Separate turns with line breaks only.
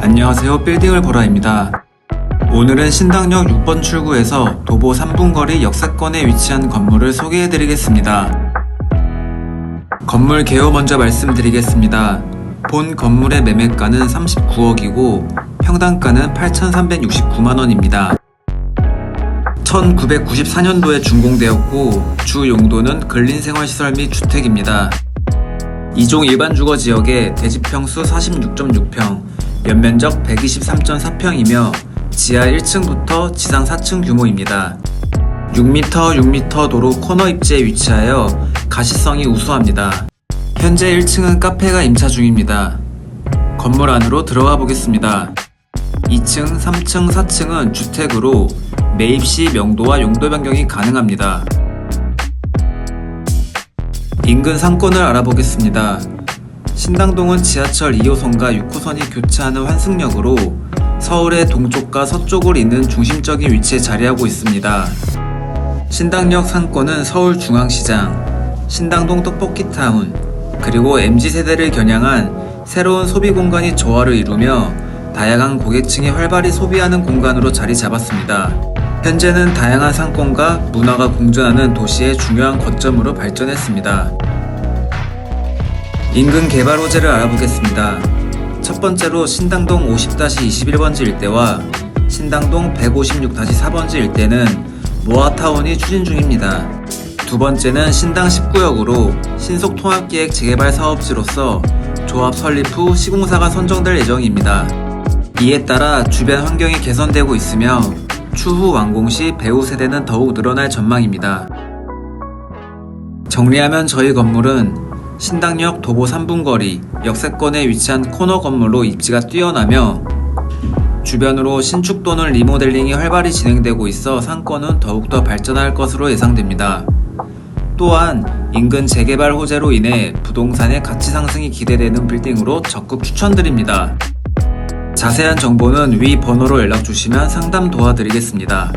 안녕하세요. 빌딩을 보라입니다. 오늘은 신당역 6번 출구에서 도보 3분 거리 역세권에 위치한 건물을 소개해 드리겠습니다. 건물 개요 먼저 말씀드리겠습니다. 본 건물의 매매가는 39억이고 평당가는 8,369만원입니다. 1994년도에 준공되었고 주 용도는 근린생활시설 및 주택입니다. 이종 일반 주거 지역의 대지평수 46.6평, 연면적 123.4평이며 지하 1층부터 지상 4층 규모입니다. 6m 6m 도로 코너 입지에 위치하여 가시성이 우수합니다. 현재 1층은 카페가 임차 중입니다. 건물 안으로 들어가 보겠습니다. 2층, 3층, 4층은 주택으로 매입 시 명도와 용도 변경이 가능합니다. 인근 상권을 알아보겠습니다. 신당동은 지하철 2호선과 6호선이 교차하는 환승역으로 서울의 동쪽과 서쪽을 잇는 중심적인 위치에 자리하고 있습니다. 신당역 상권은 서울중앙시장, 신당동 떡볶이타운, 그리고 MZ세대를 겨냥한 새로운 소비 공간이 조화를 이루며 다양한 고객층이 활발히 소비하는 공간으로 자리 잡았습니다. 현재는 다양한 상권과 문화가 공존하는 도시의 중요한 거점으로 발전했습니다. 인근 개발 호재를 알아보겠습니다. 첫 번째로 신당동 50-21번지 일대와 신당동 156-4번지 일대는 모아타운이 추진 중입니다. 두 번째는 신당 19역으로 신속 통합기획 재개발 사업지로서 조합 설립 후 시공사가 선정될 예정입니다. 이에 따라 주변 환경이 개선되고 있으며 추후 완공 시 배우 세대는 더욱 늘어날 전망입니다. 정리하면 저희 건물은 신당역 도보 3분 거리 역세권에 위치한 코너 건물로 입지가 뛰어나며 주변으로 신축 또는 리모델링이 활발히 진행되고 있어 상권은 더욱더 발전할 것으로 예상됩니다. 또한 인근 재개발 호재로 인해 부동산의 가치 상승이 기대되는 빌딩으로 적극 추천드립니다. 자세한 정보는 위 번호로 연락 주시면 상담 도와드리겠습니다.